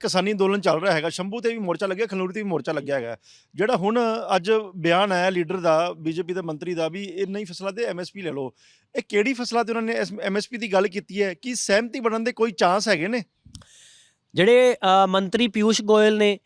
ਕਿਸਾਨੀ ਅੰਦੋਲਨ ਚੱਲ ਰਿਹਾ ਹੈਗਾ, ਸ਼ੰਭੂ ਤੇ ਵੀ ਮੋਰਚਾ ਲੱਗਿਆ ਖਨੌਰੀ ਤੇ ਵੀ ਮੋਰਚਾ ਲੱਗਿਆ ਹੈਗਾ। ਜਿਹੜਾ ਹੁਣ ਅੱਜ ਬਿਆਨ ਆਇਆ ਲੀਡਰ ਦਾ, ਬੀਜੇਪੀ ਦੇ ਮੰਤਰੀ ਦਾ ਵੀ, ਇਹ ਨਹੀਂ ਫਸਲਾਂ ਤੇ ਐਮਐਸਪੀ ਲੈ ਲਓ। ਇਹ ਕਿਹੜੀ ਫਸਲਾਂ ਤੇ ਉਹਨਾਂ ਨੇ ਐਮਐਸਪੀ ਦੀ ਗੱਲ ਕੀਤੀ ਹੈ? ਕੀ ਸਹਿਮਤੀ ਬਣਨ ਦੇ ਕੋਈ ਚਾਂਸ ਹੈਗੇ ਨੇ? ਜਿਹੜੇ ਮੰਤਰੀ ਪਿਊਸ਼ ਗੋਇਲ ਨੇ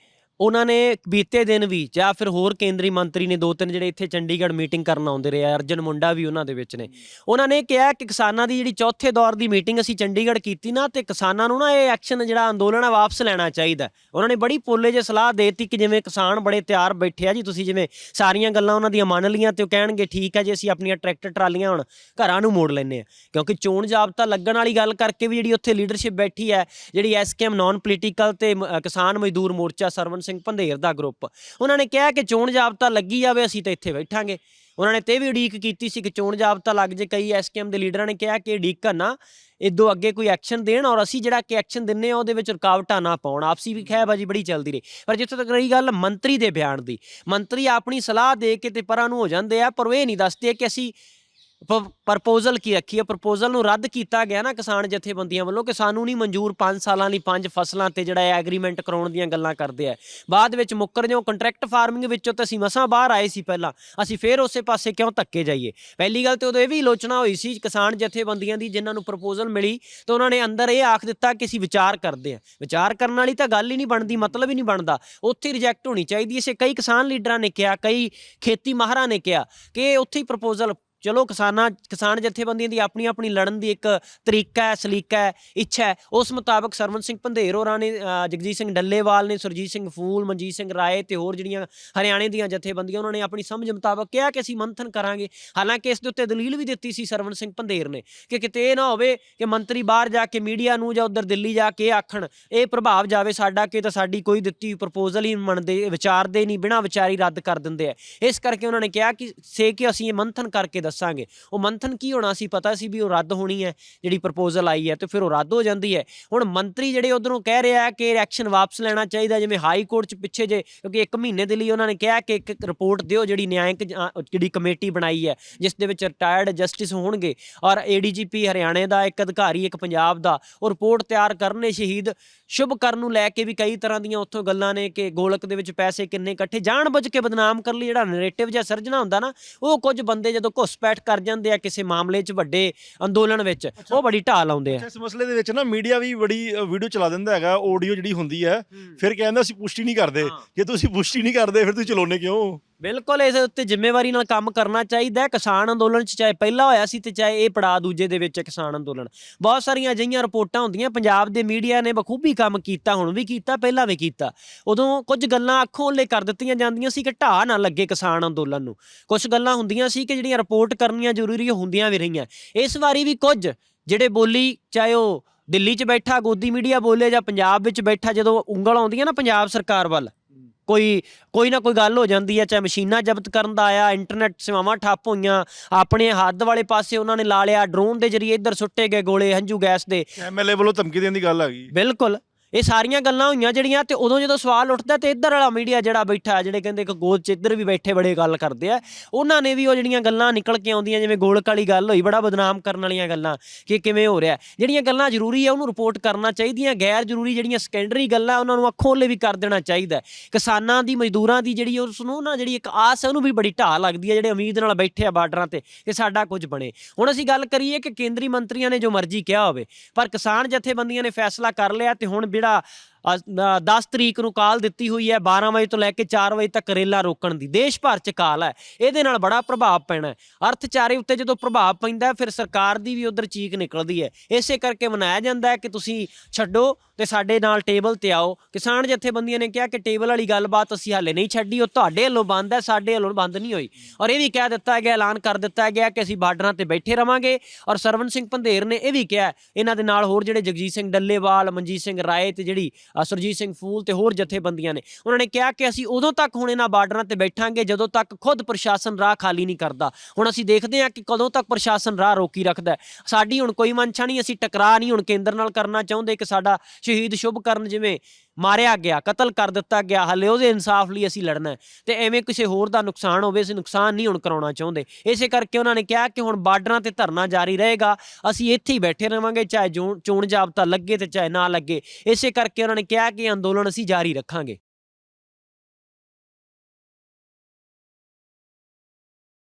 ਉਹਨਾਂ ਨੇ ਬੀਤੇ ਦਿਨ ਵੀ ਜਾਂ ਫਿਰ ਹੋਰ ਕੇਂਦਰੀ ਮੰਤਰੀ ਨੇ ਦੋ ਤਿੰਨ ਜਿਹੜੇ ਇੱਥੇ ਚੰਡੀਗੜ੍ਹ ਮੀਟਿੰਗ ਕਰਨ ਆਉਂਦੇ ਰਹੇ ਆ ਅਰਜਨ ਮੁੰਡਾ ਵੀ ਉਹਨਾਂ ਦੇ ਵਿੱਚ ਨੇ। ਉਹਨਾਂ ਨੇ ਕਿਹਾ ਕਿ ਕਿਸਾਨਾਂ ਦੀ ਜਿਹੜੀ ਚੌਥੇ ਦੌਰ ਦੀ ਮੀਟਿੰਗ ਅਸੀਂ ਚੰਡੀਗੜ੍ਹ ਕੀਤੀ ਨਾ ਤੇ ਕਿਸਾਨਾਂ ਨੂੰ ਨਾ ਇਹ ਐਕਸ਼ਨ ਜਿਹੜਾ ਅੰਦੋਲਨ ਹੈ ਵਾਪਸ ਲੈਣਾ ਚਾਹੀਦਾ। ਉਹਨਾਂ ਨੇ ਬੜੀ ਪੋਲੇ ਜੇ ਸਲਾਹ ਦੇਤੀ ਕਿ ਜਿਵੇਂ ਕਿਸਾਨ ਬੜੇ ਤਿਆਰ ਬੈਠੇ ਆ ਜੀ ਤੁਸੀਂ ਜਿਵੇਂ ਸਾਰੀਆਂ ਗੱਲਾਂ ਉਹਨਾਂ ਦੀਆਂ ਮੰਨ ਲੀਆਂ ਤੇ ਉਹ ਕਹਿਣਗੇ ਠੀਕ ਹੈ ਜੀ ਅਸੀਂ ਆਪਣੀਆਂ ਟਰੈਕਟਰ ਟਰਾਲੀਆਂ ਹੁਣ ਘਰਾਂ ਨੂੰ ਮੋੜ ਲੈਨੇ ਆ ਕਿਉਂਕਿ ਚੋਣ ਜਾਬਤਾ ਲੱਗਣ ਵਾਲੀ ਗੱਲ ਕਰਕੇ ਵੀ ਜਿਹੜੀ ਉੱਥੇ ਲੀਡਰਸ਼ਿਪ ਬੈਠੀ ਹੈ ਜਿਹੜੀ ਐਸਕੇਐਮ ਨਾਨ ਪੋਲੀਟੀਕਲ ਤੇ ਮ- ਅ, ਕਿਸਾਨ ਮਜ਼ਦੂਰ ਮੋਰਚਾ ਸਰਵਨ ਸਿੰਘ ਭੰਦੇਰ ਦਾ ਗਰੁੱਪ। ਉਹਨਾਂ ਨੇ ਕਿਹਾ ਕਿ ਚੋਣ ਜਾਬਤਾ ਲੱਗੀ ਜਾਵੇ, ਅਸੀਂ ਤਾਂ ਇੱਥੇ ਬੈਠਾਂਗੇ। ਉਹਨਾਂ ਨੇ ਤੇ ਵੀ ਉਡੀਕ ਕੀਤੀ ਸੀ ਕਿ ਚੋਣ ਜਾਬਤਾ ਲੱਗ ਜੇ। ਕਈ ਐਸਕੇਐਮ ਦੇ ਲੀਡਰਾਂ ਨੇ ਕਿਹਾ ਕਿ ਉਡੀਕਣ ਨਾ ਇਦੋਂ ਅੱਗੇ ਕੋਈ ਐਕਸ਼ਨ ਦੇਣ ਔਰ ਅਸੀਂ ਜਿਹੜਾ ਕਿ ਐਕਸ਼ਨ ਦਿੰਨੇ ਆ, ਉਹਦੇ ਵਿੱਚ ਰੁਕਾਵਟਾਂ ਨਾ ਪਾਉਣ। ਆਪਸੀ ਵੀ ਖਹਿਬਾਜੀ ਬੜੀ ਚੱਲਦੀ ਰਹੀ। ਪਰ ਜਿੱਥੇ ਤੱਕ ਰਹੀ ਗੱਲ ਮੰਤਰੀ ਦੇ ਬਿਆਨ ਦੀ, ਮੰਤਰੀ ਆਪਣੀ ਸਲਾਹ ਦੇ ਕੇ ਤੇ ਪਰਾਂ ਨੂੰ ਹੋ ਜਾਂਦੇ ਆ, ਪਰ ਉਹ ਇਹ ਨਹੀਂ ਦੱਸਦੇ ਕਿ ਅਸੀਂ ਪ੍ਰਪੋਜ਼ਲ ਕੀ ਰੱਖੀ ਹੈ? ਪ੍ਰਪੋਜ਼ਲ ਨੂੰ ਰੱਦ ਕੀਤਾ ਗਿਆ ਨਾ ਕਿਸਾਨ ਜਥੇਬੰਦੀਆਂ ਵੱਲੋਂ ਕਿ ਸਾਨੂੰ ਨਹੀਂ ਮਨਜ਼ੂਰ 5 ਸਾਲਾਂ ਲਈ 5 ਫਸਲਾਂ ਤੇ ਜਿਹੜਾ ਹੈ ਐਗਰੀਮੈਂਟ ਕਰਾਉਣ ਦੀਆਂ ਗੱਲਾਂ ਕਰਦੇ ਆ। ਬਾਅਦ ਵਿੱਚ ਮੁੱਕਰ ਜਿਉਂ ਕੰਟਰੈਕਟ ਫਾਰਮਿੰਗ ਵਿੱਚੋਂ ਤਾਂ ਅਸੀਂ ਮਸਾਂ ਬਾਹਰ ਆਏ ਸੀ ਪਹਿਲਾਂ। ਅਸੀਂ ਫੇਰ ਉਸੇ ਪਾਸੇ ਕਿਉਂ ਧੱਕੇ ਜਾਈਏ? ਪਹਿਲੀ ਗੱਲ ਤੇ ਉਦੋਂ ਇਹ ਵੀ ਆਲੋਚਨਾ ਹੋਈ ਸੀ ਕਿਸਾਨ ਜਥੇਬੰਦੀਆਂ ਦੀ ਜਿਨ੍ਹਾਂ ਨੂੰ ਪ੍ਰਪੋਜ਼ਲ ਮਿਲੀ, ਤੇ ਉਹਨਾਂ ਨੇ ਅੰਦਰ ਇਹ ਆਖ ਦਿੱਤਾ ਕਿ ਅਸੀਂ ਵਿਚਾਰ ਕਰਦੇ ਆ। ਵਿਚਾਰ ਕਰਨ ਵਾਲੀ ਤਾਂ ਗੱਲ ਹੀ ਨਹੀਂ ਬਣਦੀ, ਮਤਲਬ ਹੀ ਨਹੀਂ ਬਣਦਾ। ਉੱਥੇ ਰਿਜੈਕਟ ਹੋਣੀ ਚਾਹੀਦੀ ਸੀ ਕਈ ਕਿਸਾਨ ਲੀਡਰਾਂ ਨੇ ਕਿਹਾ, ਕਈ ਖੇਤੀ ਮਾਹਰਾਂ ਨੇ ਕਿਹਾ ਕਿ ਉੱਥੇ ਹੀ ਪ੍ਰਪੋਜ਼ਲ ਚਲੋ ਕਿਸਾਨਾਂ, ਕਿਸਾਨ ਜਥੇਬੰਦੀਆਂ ਦੀ ਆਪਣੀ ਆਪਣੀ ਲੜਨ ਦੀ ਇੱਕ ਤਰੀਕਾ ਹੈ, ਸਲੀਕਾ ਹੈ, ਇੱਛਾ ਹੈ। ਉਸ ਮੁਤਾਬਕ ਸਰਵਨ ਸਿੰਘ ਪੰਧੇਰ ਹੋਰਾਂ ਨੇ ਜਗਜੀਤ ਸਿੰਘ ਡੱਲੇਵਾਲ ਨੇ, ਸੁਰਜੀਤ ਸਿੰਘ ਫੂਲ, ਮਨਜੀਤ ਸਿੰਘ ਰਾਏ ਤੇ ਹੋਰ ਜਿਹੜੀਆਂ ਹਰਿਆਣੇ ਦੀਆਂ ਜਥੇਬੰਦੀਆਂ, ਉਹਨਾਂ ਨੇ ਆਪਣੀ ਸਮਝ ਮੁਤਾਬਕ ਕਿਹਾ ਕਿ ਅਸੀਂ ਮੰਥਨ ਕਰਾਂਗੇ। ਹਾਲਾਂਕਿ ਇਸ ਦੇ ਉੱਤੇ ਦਲੀਲ ਵੀ ਦਿੱਤੀ ਸੀ ਸਰਵਨ ਸਿੰਘ ਪੰਧੇਰ ਨੇ ਕਿ ਕਿਤੇ ਇਹ ਨਾ ਹੋਵੇ ਕਿ ਮੰਤਰੀ ਬਾਹਰ ਜਾ ਕੇ ਮੀਡੀਆ ਨੂੰ ਜਾਂ ਉਧਰ ਦਿੱਲੀ ਜਾ ਕੇ ਆਖਣ, ਇਹ ਪ੍ਰਭਾਵ ਜਾਵੇ ਸਾਡਾ ਕਿ ਤਾਂ ਸਾਡੀ ਕੋਈ ਦਿੱਤੀ ਪ੍ਰਪੋਜ਼ਲ ਹੀ ਮੰਨਦੇ, ਵਿਚਾਰਦੇ ਨਹੀਂ, ਬਿਨਾਂ ਵਿਚਾਰੀ ਰੱਦ ਕਰ ਦਿੰਦੇ ਆ। ਇਸ ਕਰਕੇ ਉਹਨਾਂ ਨੇ ਕਿਹਾ ਕਿ ਸੇ ਕਿ ਅਸੀਂ ਇਹ ਮੰਥਨ ਕਰਕੇ ਦੱਸਾਂਗੇ। ਉਹ ਮੰਥਨ ਕੀ ਹੋਣਾ ਸੀ, ਪਤਾ ਸੀ ਵੀ ਉਹ ਰੱਦ ਹੋਣੀ ਹੈ, ਜਿਹੜੀ ਪ੍ਰਪੋਜ਼ਲ ਆਈ ਹੈ ਤੇ ਫਿਰ ਉਹ ਰੱਦ ਹੋ ਜਾਂਦੀ ਹੈ। ਹੁਣ ਮੰਤਰੀ ਜਿਹੜੇ ਉਧਰੋਂ ਕਹਿ ਰਿਹਾ ਕਿ ਐਕਸ਼ਨ ਵਾਪਸ ਲੈਣਾ ਚਾਹੀਦਾ, ਜਿਵੇਂ ਹਾਈ ਕੋਰਟ ਚ ਪਿੱਛੇ ਜੇ, ਕਿਉਂਕਿ ਇੱਕ ਮਹੀਨੇ ਦੇ ਲਈ ਉਹਨਾਂ ਨੇ ਕਿਹਾ ਕਿ ਇੱਕ ਰਿਪੋਰਟ ਦਿਓ ਜਿਹੜੀ ਨਿਆਂਇਕ ਜਿਹੜੀ ਕਮੇਟੀ ਬਣਾਈ ਹੈ, ਜਿਸ ਦੇ ਵਿੱਚ ਰਿਟਾਇਰਡ ਜਸਟਿਸ ਹੋਣਗੇ ਔਰ ਏਡੀਜੀਪੀ ਹਰਿਆਣੇ ਦਾ ਇੱਕ ਅਧਿਕਾਰੀ, ਇੱਕ ਪੰਜਾਬ ਦਾ, ਉਹ ਰਿਪੋਰਟ ਤਿਆਰ ਕਰਨੇ ਸ਼ਹੀਦ, ਸ਼ੁਭ ਕਰਨ ਨੂੰ ਲੈ ਕੇ ਵੀ ਕਈ ਤਰ੍ਹਾਂ ਦੀਆਂ ਉੱਥੋਂ ਗੱਲਾਂ ਨੇ ਕਿ ਗੋਲਕ ਦੇ ਵਿੱਚ ਪੈਸੇ ਕਿੰਨੇ ਇਕੱਠੇ, ਜਾਣ ਬੁੱਝ ਕੇ ਬਦਨਾਮ ਕਰਨ ਲਈ ਜਿਹੜਾ ਨੈਰੇਟਿਵ ਜਾਂ ਸਿਰਜਣਾ ਹੁੰਦਾ ਨਾ, ਉਹ ਕੁਝ ਬੰਦੇ ਜਦੋਂ ਘੁਸਪੈਠ ਕਰ ਜਾਂਦੇ ਆ ਕਿਸੇ ਮਾਮਲੇ 'ਚ ਵੱਡੇ ਅੰਦੋਲਨ ਵਿੱਚ ਉਹ ਬੜੀ ਢਾਲ ਆਉਂਦੇ ਆ। ਇਸ ਮਸਲੇ ਦੇ ਵਿੱਚ ਨਾ ਮੀਡੀਆ ਵੀ ਬੜੀ ਵੀਡੀਓ ਚਲਾ ਦਿੰਦਾ ਹੈਗਾ ਆਡੀਓ ਜਿਹੜੀ ਹੁੰਦੀ ਹੈ ਫਿਰ ਕਹਿੰਦਾ ਅਸੀਂ ਪੁਸ਼ਟੀ ਨਹੀਂ ਕਰਦੇ। ਜੇ ਤੁਸੀਂ ਪੁਸ਼ਟੀ ਨਹੀਂ ਕਰਦੇ ਫਿਰ ਤੁਸੀਂ ਚਲਾਉਣੇ ਕਿਉਂ? ਬਿਲਕੁਲ, ਇਸ ਉੱਤੇ ਜ਼ਿੰਮੇਵਾਰੀ ਨਾਲ ਕੰਮ ਕਰਨਾ ਚਾਹੀਦਾ ਹੈ। ਕਿਸਾਨ ਅੰਦੋਲਨ ਚ ਚਾਹੇ ਪਹਿਲਾ ਹੋਇਆ ਸੀ ਤੇ ਚਾਹੇ ਇਹ ਪੜਾ ਦੂਜੇ ਦੇ ਵਿੱਚ ਹੈ ਕਿਸਾਨ ਅੰਦੋਲਨ। ਬਹੁਤ ਸਾਰੀਆਂ ਅਜਿਹੀਆਂ ਰਿਪੋਰਟਾਂ ਹੁੰਦੀਆਂ। ਪੰਜਾਬ ਦੇ ਮੀਡੀਆ ਨੇ ਬਖੂਬੀ ਕੰਮ ਕੀਤਾ, ਹੁਣ ਵੀ ਕੀਤਾ, ਪਹਿਲਾਂ ਵੀ ਕੀਤਾ। ਉਦੋਂ ਕੁਝ ਗੱਲਾਂ ਅੱਖੋਂ ਓਲੇ ਕਰ ਦਿੱਤੀਆਂ ਜਾਂਦੀਆਂ ਸੀ ਕਿ ਢਾਹ ਨਾ ਲੱਗੇ ਕਿਸਾਨ ਅੰਦੋਲਨ ਨੂੰ। ਕੁਝ ਗੱਲਾਂ ਹੁੰਦੀਆਂ ਸੀ ਕਿ ਜਿਹੜੀਆਂ ਰਿਪੋਰਟ ਕਰਨੀਆਂ ਜ਼ਰੂਰੀ ਹੁੰਦੀਆਂ ਵੀ ਰਹੀਆਂ। ਇਸ ਵਾਰੀ ਵੀ ਕੁਝ ਜਿਹੜੇ ਬੋਲੀ, ਚਾਹੇ ਉਹ ਦਿੱਲੀ 'ਚ ਬੈਠਾ, ਗੋਦੀ ਮੀਡੀਆ ਬੋਲੇ ਜਾਂ ਪੰਜਾਬ ਵਿੱਚ ਬੈਠਾ, ਜਦੋਂ ਉਂਗਲ ਆਉਂਦੀ ਹੈ ਨਾ ਪੰਜਾਬ ਸਰਕਾਰ ਵੱਲ ਕੋਈ ਕੋਈ ਨਾ ਕੋਈ ਗੱਲ ਹੋ ਜਾਂਦੀ ਹੈ ਚਾਹੇ ਮਸ਼ੀਨਾਂ ਜ਼ਬਤ ਕਰਨ ਦਾ ਆਇਆ ਇੰਟਰਨੈਟ ਸੇਵਾਵਾਂ ਠੱਪ ਹੋਈਆਂ ਆਪਣੇ ਹੱਦ ਵਾਲੇ ਪਾਸੇ ਉਹਨਾਂ ਨੇ ਲਾ ਲਿਆ ਡਰੋਨ ਦੇ ਜਰੀਏ ਇੱਧਰ ਸੁੱਟੇ ਗਏ ਗੋਲੇ ਹੰਝੂ ਗੈਸ ਦੇ। ਐਮਐਲਏ ਵੱਲੋਂ ਧਮਕੀ ਦੇਣ ਦੀ ਗੱਲ ਆ ਗਈ। ਬਿਲਕੁਲ। ਇਹ ਸਾਰੀਆਂ ਗੱਲਾਂ ਹੋਈਆਂ ਜਿਹੜੀਆਂ ਤੇ ਉਦੋਂ ਜਦੋਂ ਸਵਾਲ ਉੱਠਦਾ ਤੇ ਇੱਧਰ ਵਾਲਾ ਮੀਡੀਆ ਜਿਹੜਾ ਬੈਠਾ ਜਿਹੜੇ ਕਹਿੰਦੇ ਕਿ ਗੋਦ ਚ ਇੱਧਰ ਵੀ ਬੈਠੇ ਬੜੇ ਗੱਲ ਕਰਦੇ ਆ, ਉਹਨਾਂ ਨੇ ਵੀ ਉਹ ਜਿਹੜੀਆਂ ਗੱਲਾਂ ਨਿਕਲ ਕੇ ਆਉਂਦੀਆਂ, ਜਿਵੇਂ ਗੋਲਕ ਵਾਲੀ ਗੱਲ ਹੋਈ, ਬੜਾ ਬਦਨਾਮ ਕਰਨ ਵਾਲੀਆਂ ਗੱਲਾਂ ਕਿ ਕਿਵੇਂ ਹੋ ਰਿਹਾ। ਜਿਹੜੀਆਂ ਗੱਲਾਂ ਜ਼ਰੂਰੀ ਆ, ਉਹਨੂੰ ਰਿਪੋਰਟ ਕਰਨਾ ਚਾਹੀਦੀਆਂ ਗੈਰ ਜ਼ਰੂਰੀ ਜਿਹੜੀਆਂ ਸੈਕੰਡਰੀ ਗੱਲਾਂ ਉਹਨਾਂ ਨੂੰ ਅੱਖੋਂ ਓਲੇ ਵੀ ਕਰ ਦੇਣਾ ਚਾਹੀਦਾ ਕਿਸਾਨਾਂ ਦੀ, ਮਜ਼ਦੂਰਾਂ ਦੀ ਜਿਹੜੀ ਉਸ ਨੂੰ ਨਾ ਜਿਹੜੀ ਇੱਕ ਆਸ ਹੈ, ਉਹਨੂੰ ਵੀ ਬੜੀ ਢਾਹ ਲੱਗਦੀ ਹੈ, ਜਿਹੜੇ ਉਮੀਦ ਨਾਲ ਬੈਠੇ ਆ ਬਾਰਡਰਾਂ ਤੇ ਕਿ ਸਾਡਾ ਕੁਝ ਬਣੇ। ਹੁਣ ਅਸੀਂ ਗੱਲ ਕਰੀਏ ਕਿ ਕੇਂਦਰੀ ਮੰਤਰੀਆਂ ਨੇ ਜੋ ਮਰਜ਼ੀ ਕਿਹਾ ਹੋਵੇ, ਪਰ ਕਿਸਾਨ ਜਥੇਬੰਦੀਆਂ ਨੇ ਫੈਸਲਾ ਕਰ ਲਿਆ ਤੇ ਹੁਣ ਜਿਹੜਾ 10 ਤਰੀਕ ਨੂੰ ਕਾਲ ਦਿੱਤੀ ਹੋਈ ਹੈ 12 ਵਜੇ ਤੋਂ ਲੈ ਕੇ 4 ਵਜੇ ਤੱਕ ਰੇਲਾ ਰੋਕਣ ਦੀ। ਦੇਸ਼ ਭਰ ਚ ਕਾਲ ਹੈ। ਇਹਦੇ ਨਾਲ ਬੜਾ ਪ੍ਰਭਾਵ ਪੈਣਾ ਅਰਥਚਾਰੇ ਉੱਤੇ ਜਦੋਂ ਪ੍ਰਭਾਵ ਪੈਂਦਾ ਫਿਰ ਸਰਕਾਰ ਦੀ ਵੀ ਉਧਰ ਚੀਕ ਨਿਕਲਦੀ ਹੈ। ਇਸੇ ਕਰਕੇ ਮਨਾਇਆ ਜਾਂਦਾ ਹੈ ਕਿ ਤੁਸੀਂ ਛੱਡੋ ਤੇ ਸਾਡੇ ਨਾਲ ਟੇਬਲ ਤੇ ਆਓ। ਕਿਸਾਨ ਜਥੇਬੰਦੀਆਂ ਨੇ ਕਿਹਾ ਕਿ ਟੇਬਲ ਵਾਲੀ ਗੱਲਬਾਤ ਅਸੀਂ ਹਾਲੇ ਨਹੀਂ ਛੱਡੀ। ਉਹ ਤੁਹਾਡੇ ਵੱਲੋਂ ਬੰਦ ਹੈ, ਸਾਡੇ ਵੱਲੋਂ ਬੰਦ ਨਹੀਂ ਹੋਈ। ਔਰ ਇਹ ਵੀ ਕਹਿ ਦਿੱਤਾ ਗਿਆ, ਐਲਾਨ ਕਰ ਦਿੱਤਾ ਗਿਆ ਕਿ ਅਸੀਂ ਬਾਰਡਰਾਂ ਤੇ ਬੈਠੇ ਰਵਾਂਗੇ। ਔਰ ਸਰਵਨ ਸਿੰਘ ਪੰਧੇਰ ਨੇ ਇਹ ਵੀ ਕਿਹਾ, ਇਹਨਾਂ ਦੇ ਨਾਲ ਹੋਰ ਜਿਹੜੇ ਜਗਜੀਤ ਸਿੰਘ ਡੱਲੇਵਾਲ, ਮਨਜੀਤ ਸਿੰਘ ਰਾਏ ਤੇ ਜਿਹੜੀ ਸੁਰਜੀਤ ਸਿੰਘ ਫੂਲ ਤੇ ਹੋਰ ਜਥੇਬੰਦੀਆਂ ਨੇ। ਉਹਨਾਂ ਨੇ ਕਿਹਾ ਕਿ ਅਸੀਂ ਉਦੋਂ ਤੱਕ ਹੁਣ ਇਹਨਾਂ ਬਾਰਡਰਾਂ ਤੇ ਬੈਠਾਂਗੇ ਜਦੋਂ ਤੱਕ ਖੁਦ ਪ੍ਰਸ਼ਾਸਨ ਰਾਹ ਖਾਲੀ ਨਹੀਂ ਕਰਦਾ। ਹੁਣ ਅਸੀਂ ਦੇਖਦੇ ਹਾਂ ਕਿ ਕਦੋਂ ਤੱਕ ਪ੍ਰਸ਼ਾਸਨ ਰਾਹ ਰੋਕੀ ਰੱਖਦਾ ਸਾਡੀ ਹੁਣ ਕੋਈ ਮਨਸ਼ਾ ਨਹੀਂ, ਅਸੀਂ ਟਕਰਾਅ ਨਹੀਂ ਹੁਣ ਕੇਂਦਰ ਨਾਲ ਕਰਨਾ ਚਾਹੁੰਦੇ। ਕਿ ਸਾਡਾ ਸ਼ਹੀਦ ਸ਼ੁਭ ਕਰਨ ਜਿਵੇਂ ਮਾਰਿਆ ਗਿਆ, ਕਤਲ ਕਰ ਦਿੱਤਾ ਗਿਆ। ਹਲੇ ਉਹਦੇ ਇਨਸਾਫ ਲਈ ਅਸੀਂ ਲੜਨਾ ਹੈ। ਤੇ ਐਵੇਂ ਕਿਸੇ ਹੋਰ ਦਾ ਨੁਕਸਾਨ ਹੋਵੇ, ਅਸੀਂ ਨੁਕਸਾਨ ਨਹੀਂ ਹੁਣ ਕਰਾਉਣਾ ਚਾਹੁੰਦੇ। ਇਸੇ ਕਰਕੇ ਉਹਨਾਂ ਨੇ ਕਿਹਾ ਕਿ ਹੁਣ ਬਾਰਡਰਾਂ ਤੇ ਧਰਨਾ ਜਾਰੀ ਰਹੇਗਾ। ਅਸੀਂ ਇੱਥੇ ਹੀ ਬੈਠੇ ਰਵਾਂਗੇ, ਚਾਹੇ ਜੋ- ਚੋਣ ਜਾਬਤਾ ਲੱਗੇ ਤੇ ਚਾਹੇ ਨਾ ਲੱਗੇ। ਇਸੇ ਕਰਕੇ ਉਹਨਾਂ ਨੇ ਕਿਹਾ ਕਿ ਅੰਦੋਲਨ ਅਸੀਂ ਜਾਰੀ ਰੱਖਾਂਗੇ।